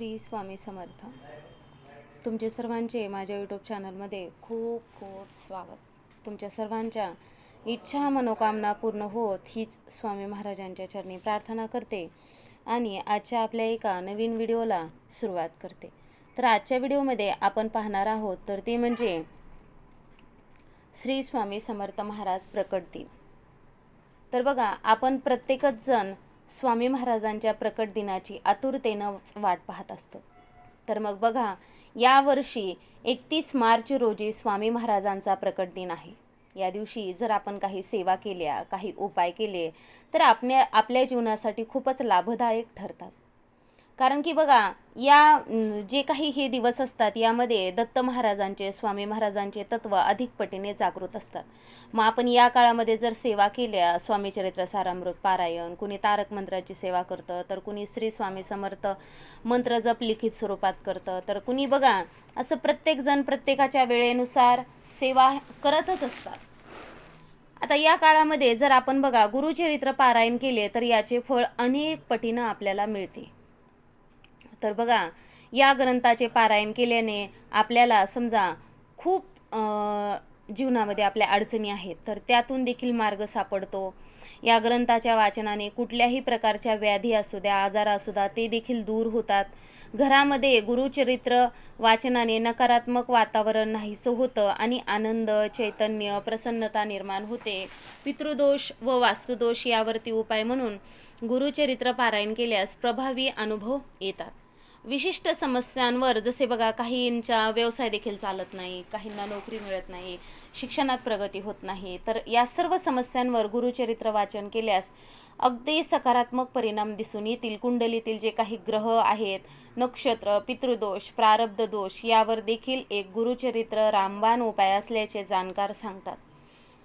श्री स्वामी समर्थ. तुमचे सर्वांचे माझ्या यूट्यूब चॅनलमध्ये खूप खूप स्वागत. तुमच्या सर्वांच्या इच्छा मनोकामना पूर्ण होत हीच स्वामी महाराजांच्या चरणी प्रार्थना करते आणि आजच्या आपल्या एका नवीन व्हिडिओला सुरुवात करते. तर आजच्या व्हिडिओमध्ये आपण पाहणार आहोत तर ते म्हणजे श्री स्वामी समर्थ महाराज प्रकट दिन. तर बघा आपण प्रत्येकच जण स्वामी महाराजांच्या प्रकट दिनाची आतुरतेनं वाट पाहत असतो. तर मग बघा यावर्षी एकतीस मार्च रोजी स्वामी महाराजांचा प्रकट दिन आहे. या दिवशी जर आपण काही सेवा केल्या काही उपाय केले तर आपल्या आपल्या जीवनासाठी खूपच लाभदायक ठरतात. कारण की बघा या जे काही हे दिवस असतात यामध्ये दत्त महाराजांचे स्वामी महाराजांचे तत्व अधिक पटीने जागृत असतात. मग आपण या काळामध्ये जर सेवा केल्या स्वामी चरित्र सारामृत पारायण कुणी तारक मंत्राची सेवा करतं तर कुणी श्री स्वामी समर्थ मंत्र जप लिखित स्वरूपात करतं तर कुणी बघा असं प्रत्येकजण प्रत्येकाच्या वेळेनुसार सेवा करतच असतात. आता या काळामध्ये जर आपण बघा गुरुचरित्र पारायण केले तर याचे फळ अनेक पटीनं आपल्याला मिळते. तर बघा या ग्रंथाचे पारायण केल्याने आपल्याला समजा खूप जीवनामध्ये आपल्या अडचणी आहेत तर त्यातून देखील मार्ग सापडतो. या ग्रंथाच्या वाचनाने कुठल्याही प्रकारच्या व्याधी असू द्या आजार असू द्या ते देखील दूर होतात. घरामध्ये गुरुचरित्र वाचनाने नकारात्मक वातावरण नाहीसं होतं आणि आनंद चैतन्य प्रसन्नता निर्माण होते. पितृदोष व वास्तुदोष यावरती उपाय म्हणून गुरुचरित्र पारायण केल्यास प्रभावी अनुभव येतात. विशिष्ट समस्यांवर जसे बघा काहींचा व्यवसाय देखील चालत नाही काहींना नोकरी मिळत नाही शिक्षणात प्रगती होत नाही. तर या सर्व समस्यांवर गुरुचरित्र वाचन केल्यास अगदी सकारात्मक परिणाम दिसून येतील. कुंडलीतील जे काही ग्रह आहेत नक्षत्र पितृदोष प्रारब्ध दोष यावर देखील एक गुरुचरित्र रामबाण उपाय असल्याचे जाणकार सांगतात.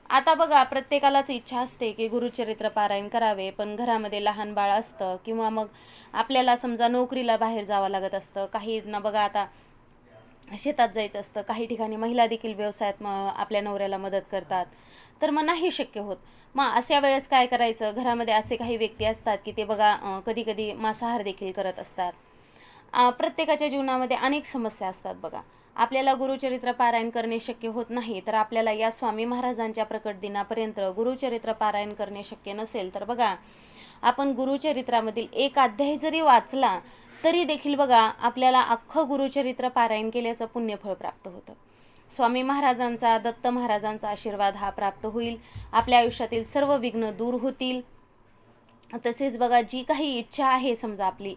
आता बघा प्रत्येकालाच इच्छा असते की गुरुचरित्र पारायण करावे पण घरामध्ये लहान बाळ असतं किंवा मग आपल्याला समजा नोकरीला बाहेर जावं लागत असतं. काहींना बघा आता शेतात जायचं असतं. काही ठिकाणी महिला देखील व्यवसायात म आपल्या नवऱ्याला मदत करतात. तर मग नाही शक्य होत. मग अशा वेळेस काय करायचं? घरामध्ये असे काही व्यक्ती असतात की ते बघा कधी कधी मांसाहार देखील करत असतात. प्रत्येकाच्या जीवनामध्ये अनेक समस्या असतात बघा. आपल्याला गुरुचरित्र पारायण करणे शक्य होत नाही तर आपल्याला या स्वामी महाराजांच्या प्रकट दिनापर्यंत गुरुचरित्र पारायण करणे शक्य नसेल. तर बघा आपण गुरुचरित्रामधील एक अध्याय जरी वाचला तरी देखील बघा आपल्याला अख्खं गुरुचरित्र पारायण केल्याचं पुण्यफळ प्राप्त होतं. स्वामी महाराजांचा दत्त महाराजांचा आशीर्वाद हा प्राप्त होईल. आपल्या आयुष्यातील सर्व विघ्न दूर होतील. तसेच बघा जी काही इच्छा आहे समजा आपली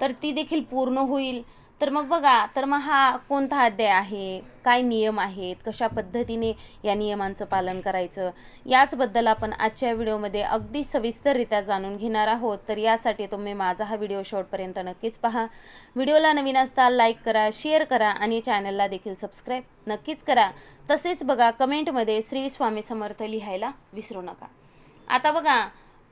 तर ती देखील पूर्ण होईल. तर मग बघा तर मग हा कोणता अध्याय आहे? काय नियम आहेत? कशा पद्धतीने या नियमांचं पालन करायचं? याचबद्दल आपण आजच्या व्हिडिओमध्ये अगदी सविस्तररित्या जाणून घेणार आहोत. तर यासाठी तुम्ही माझा हा व्हिडिओ शेवटपर्यंत नक्कीच पहा. व्हिडिओला नवीन असता लाईक करा शेअर करा आणि चॅनलला देखील सबस्क्राईब नक्कीच करा. तसेच बघा कमेंटमध्ये श्री स्वामी समर्थ लिहायला विसरू नका. आता बघा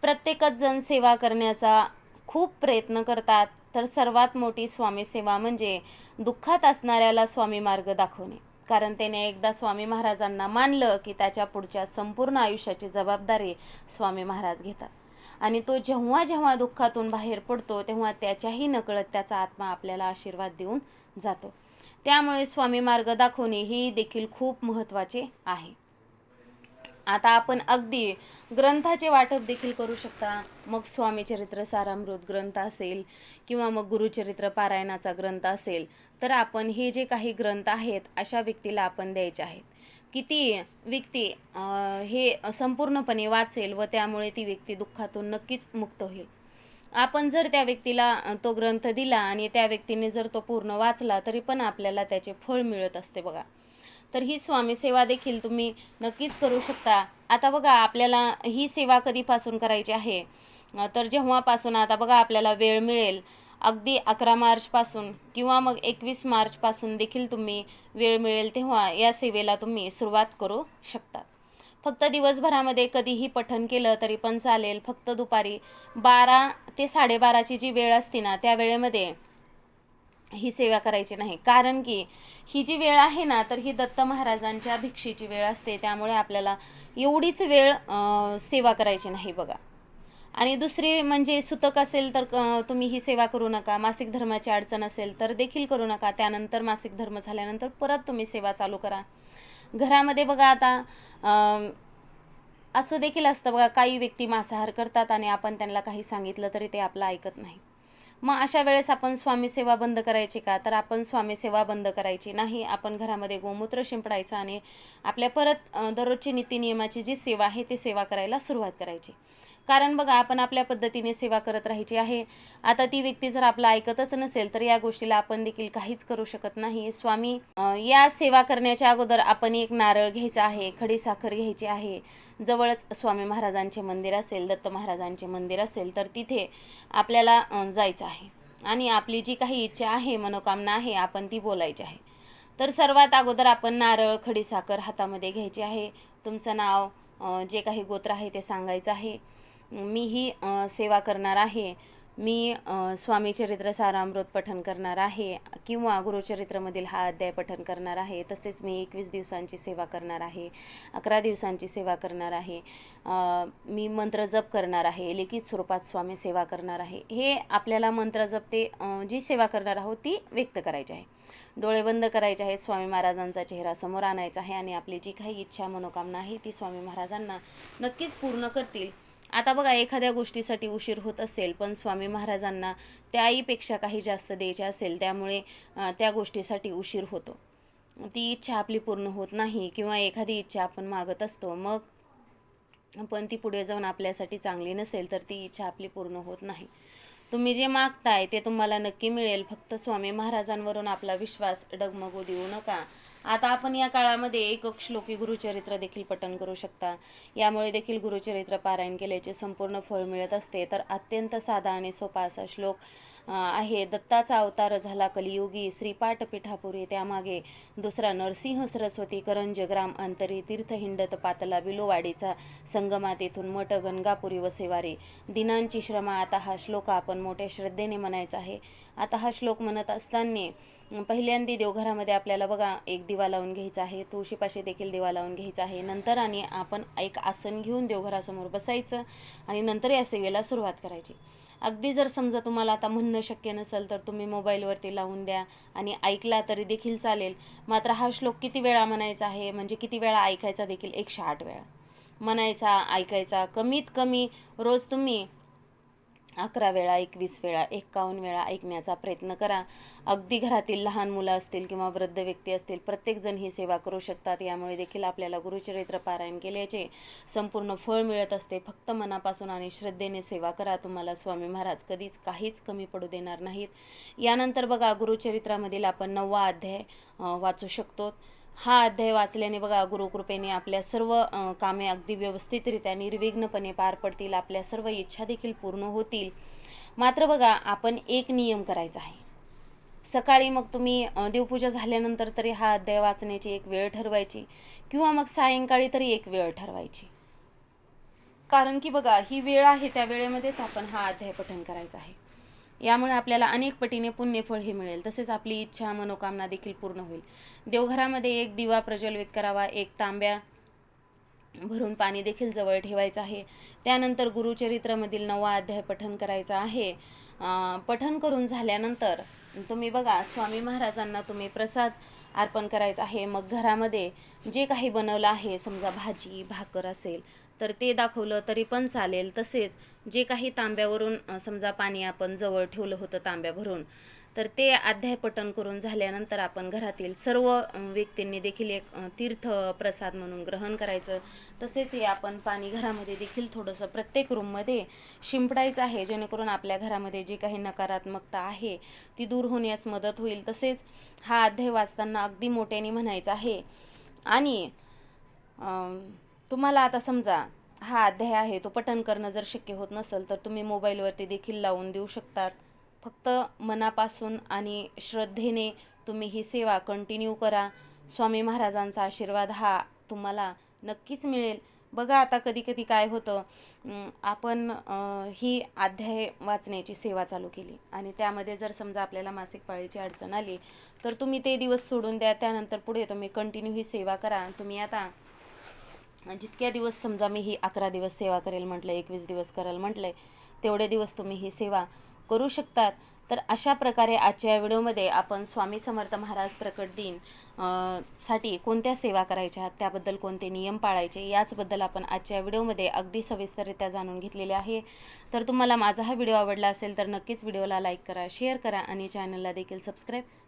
प्रत्येकच जण सेवा करण्याचा खूप प्रयत्न करतात. तर सर्वात मोठी स्वामी सेवा म्हणजे दुःखात असणाऱ्याला स्वामी मार्ग दाखवणे. कारण त्याने एकदा स्वामी महाराजांना मानलं की त्याच्या पुढच्या संपूर्ण आयुष्याची जबाबदारी स्वामी महाराज घेतात. आणि तो जेव्हा जेव्हा दुःखातून बाहेर पडतो तेव्हा त्याच्याही नकळत त्याचा आत्मा आपल्याला आशीर्वाद देऊन जातो. त्यामुळे स्वामी मार्ग दाखवणे ही देखील खूप महत्त्वाचे आहे. आता आपण अगदी ग्रंथाचे वाटप देखील करू शकता. मग स्वामीचरित्र सारामृत ग्रंथ असेल किंवा मग गुरुचरित्र पारायणाचा ग्रंथ असेल तर आपण हे जे काही ग्रंथ आहेत अशा व्यक्तीला आपण द्यायचे आहेत. किती व्यक्ती हे संपूर्णपणे वाचेल व त्यामुळे ती व्यक्ती दुःखातून नक्कीच मुक्त होईल. आपण जर त्या व्यक्तीला तो ग्रंथ दिला आणि त्या व्यक्तीने जर तो पूर्ण वाचला तरी पण आपल्याला त्याचे फळ मिळत असते बघा. तर ही स्वामी सेवा देखील तुम्ही नक्कीच करू शकता. आता बघा आपल्याला ही सेवा कधीपासून करायची आहे? तर जेव्हापासून आता बघा आपल्याला वेळ मिळेल अगदी अकरा मार्चपासून किंवा मग एकवीस मार्चपासून देखील तुम्ही वेळ मिळेल तेव्हा या सेवेला तुम्ही सुरुवात करू शकता. फक्त दिवसभरामध्ये कधीही पठन केलं तरी पण चालेल. फक्त दुपारी बारा ते साडेबाराची जी वेळ असते ना त्या वेळेमध्ये ही सेवा करायची नाही. कारण की ही जी वेळ आहे ना तर ही दत्त महाराजांच्या भिक्षेची वेळ असते. त्यामुळे आपल्याला एवढीच वेळ सेवा करायची नाही बघा. आणि दुसरी म्हणजे सुतक असेल तर तुम्ही ही सेवा करू नका. मासिक धर्माची अडचण असेल तर देखील करू नका. त्यानंतर मासिक धर्म झाल्यानंतर परत तुम्ही सेवा चालू करा. घरामध्ये बघा आता असं देखील असतं बघा काही व्यक्ती मांसाहार करतात आणि आपण त्यांना काही सांगितलं तरी ते आपलं ऐकत नाही मग अशा वेळेस आपण स्वामी सेवा बंद करायची का? तर आपण स्वामी सेवा बंद करायची नाही. आपण घरामध्ये गोमूत्र शिंपडायचं आणि आपल्या परत दररोजची नित्यनियमाची जी सेवा आहे ती सेवा करायला सुरुवात करायची. कारण बघा आपण आपल्या पद्धतीने सेवा करत राहायची आहे. आता ती व्यक्ती जर आपला ऐकतच नसेल तर या गोष्टीला आपण देखील काहीच करू शकत नाही. स्वामी या सेवा करण्याच्या अगोदर आपण एक नारळ घ्यायचा आहे खडीसाखर घ्यायची आहे. जवळच स्वामी महाराजांचे मंदिर असेल दत्त महाराजांचे मंदिर असेल तर तिथे आपल्याला जायचं आहे. आणि आपली जी काही इच्छा आहे मनोकामना आहे आपण ती बोलायची आहे. तर सर्वात अगोदर आपण नारळ खडीसाखर हातामध्ये घ्यायची आहे. तुमचं नाव जे काही गोत्र आहे ते सांगायचं आहे. मी ही सेवा करणार आहे. मी स्वामीचरित्र सारामृत पठन करणार आहे किंवा गुरुचरित्रमधील हा अध्याय पठन करणार आहे. तसेच मी एकवीस दिवसांची सेवा करणार आहे. अकरा दिवसांची सेवा करणार आहे. मी मंत्र जप करणार आहे. लिखित स्वरूपात स्वामी सेवा करणार आहे. हे आपल्याला मंत्र जप ते जी सेवा करणार आहोत ती व्यक्त करायची आहे. डोळे बंद करायचे आहेत. स्वामी महाराजांचा चेहरा समोर आणायचा आहे आणि आपली जी काही इच्छा मनोकामना आहे ती स्वामी महाराजांना नक्कीच पूर्ण करतील. आता बघा एखाद्या गोष्टीसाठी उशीर होत असेल पण स्वामी महाराजांना त्या आईपेक्षा काही जास्त द्यायचे असेल त्यामुळे त्या गोष्टीसाठी उशीर होतो. ती इच्छा आपली पूर्ण होत नाही किंवा एखादी इच्छा आपण मागत असतो मग पण ती पुढे जाऊन आपल्यासाठी चांगली नसेल तर ती इच्छा आपली पूर्ण होत नाही. तुम्ही जे मागताय ते तुम्हाला नक्की मिळेल. फक्त स्वामी महाराजांवरून आपला विश्वास डगमगू देऊ नका. आता आपण या काळामध्ये एक श्लोकी गुरुचरित्र देखील पठण करू शकता. यामुळे देखील गुरुचरित्र पारायण केल्याचे संपूर्ण फळ मिळत असते. तर अत्यंत साधा आणि सोपा असा श्लोक. आहे. दत्ताचा अवतार झाला कलियुगी. श्रीपाठ पिठापुरी त्यामागे. दुसरा नरसिंह सरस्वती करंज ग्राम अंतरी तीर्थ हिंडत पातला बिलोवाडीचा संगमा तेथून मठ गणगापुरी वसेवारी दिनांची श्रमा आता हा श्लोक आपण मोठ्या श्रद्धेने म्हणायचा आहे. आता हा श्लोक म्हणत असताना पहिल्यांदी देवघरामध्ये आपल्याला बघा एक दिवा लावून घ्यायचा आहे. तुळशीपाशी देखील दिवा लावून घ्यायचा आहे. नंतर आणि आपण एक आसन घेऊन देवघरासमोर बसायचं आणि नंतर या सेवेला सुरुवात करायची. अगदी जर समजा तुम्हाला आता म्हणणं शक्य नसेल तर तुम्ही मोबाईलवरती लावून द्या आणि ऐकला तरी देखील चालेल. मात्र हा श्लोक किती वेळा म्हणायचा आहे? म्हणजे किती वेळा ऐकायचा देखील? एकशे आठ वेळा. म्हणायचा ऐकायचा कमीत कमी रोज तुम्ही अकरा वेळा एकवीस वेळा एक्कावन्न वेळा ऐकण्याचा प्रयत्न करा. अगदी घरातील लहान मुलं असतील किंवा वृद्ध व्यक्ती असतील प्रत्येकजण ही सेवा करू शकतात. यामुळे देखील आपल्याला गुरुचरित्र पारायण केल्याचे संपूर्ण फळ मिळत असते. फक्त मनापासून आणि श्रद्धेने सेवा करा. तुम्हाला स्वामी महाराज कधीच काहीच कमी पडू देणार नाहीत. यानंतर बघा गुरुचरित्रामधील आपण नववा अध्याय वाचू शकतो. हा अध्याय वाचल्याने बघा गुरुकृपेने आपल्या सर्व कामे अगदी व्यवस्थितरित्या निर्विघ्नपणे पार पडतील आपल्या सर्व इच्छा देखील पूर्ण होतील. मात्र बघा आपण एक नियम करायचा आहे. सकाळी मग तुम्ही देवपूजा झाल्यानंतर तरी हा अध्याय वाचण्याची एक वेळ ठरवायची किंवा मग सायंकाळी तरी एक वेळ ठरवायची. कारण की बघा ही वेळ आहे त्या वेळेमध्येच आपण हा अध्याय पठण करायचा आहे. यामुळे आपल्याला अनेक पटीने पुण्यफळ हे मिळेल. तसेच आपली इच्छा मनोकामना देखील पूर्ण होईल. देवघरामध्ये एक दिवा प्रज्वलित करावा एक तांब्या भरून पाणी देखील जवळ ठेवायचं आहे. त्यानंतर गुरुचरित्रामधील नवा अध्याय पठन करायचा आहे. पठन करून झाल्यानंतर तुम्ही बघा स्वामी महाराजांना तुम्ही प्रसाद अर्पण करायचा आहे. मग घरामध्ये जे काही बनवलं आहे समजा भाजी भाकर असेल तर ते दाखवलं तरी पण चालेल. तसेच जे काही तांब्यावरून समजा पाणी आपण जवळ ठेवलं होतं तांब्या भरून तर ते अध्याय करून झाल्यानंतर आपण घरातील सर्व व्यक्तींनी देखील एक तीर्थ प्रसाद म्हणून ग्रहण करायचं. तसेच हे आपण पाणी घरामध्ये देखील थोडंसं प्रत्येक रूममध्ये शिंपडायचं आहे. जेणेकरून आपल्या घरामध्ये जी काही नकारात्मकता आहे ती दूर होण्यास मदत होईल. तसेच हा अध्याय वाचताना अगदी मोठ्याने म्हणायचं आहे. आणि तुम्हाला आता समजा हा अध्याय आहे तो पठण करणं जर शक्य होत नसेल तर तुम्ही मोबाईलवरती देखील लावून देऊ शकतात. फक्त मनापासून आणि श्रद्धेने तुम्ही ही सेवा कंटिन्यू करा. स्वामी महाराजांचा आशीर्वाद हा तुम्हाला नक्कीच मिळेल. बघा आता कधी कधी काय होतं आपण ही अध्याय वाचण्याची सेवा चालू केली आणि त्यामध्ये जर समजा आपल्याला मासिक पाळीची अडचण आली तर तुम्ही ते दिवस सोडून द्या. त्यानंतर पुढे तुम्ही कंटिन्यू ही सेवा करा. तुम्ही आता जितक्या दिवस समजा मी ही अकरा दिवस सेवा करेल म्हटलं एकवीस दिवस करेल म्हटले तेवढे दिवस तुम्ही ही सेवा करू शकतात. तर अशा प्रकारे आजच्या या व्हिडिओमध्ये आपण स्वामी समर्थ महाराज प्रकट दिनसाठी कोणत्या सेवा करायच्या त्याबद्दल कोणते नियम पाळायचे याचबद्दल आपण आजच्या या व्हिडिओमध्ये अगदी सविस्तररित्या जाणून घेतलेले आहे. तर तुम्हाला माझा हा व्हिडिओ आवडला असेल तर नक्कीच व्हिडिओला लाईक करा शेअर करा आणि चॅनलला देखील सबस्क्राईब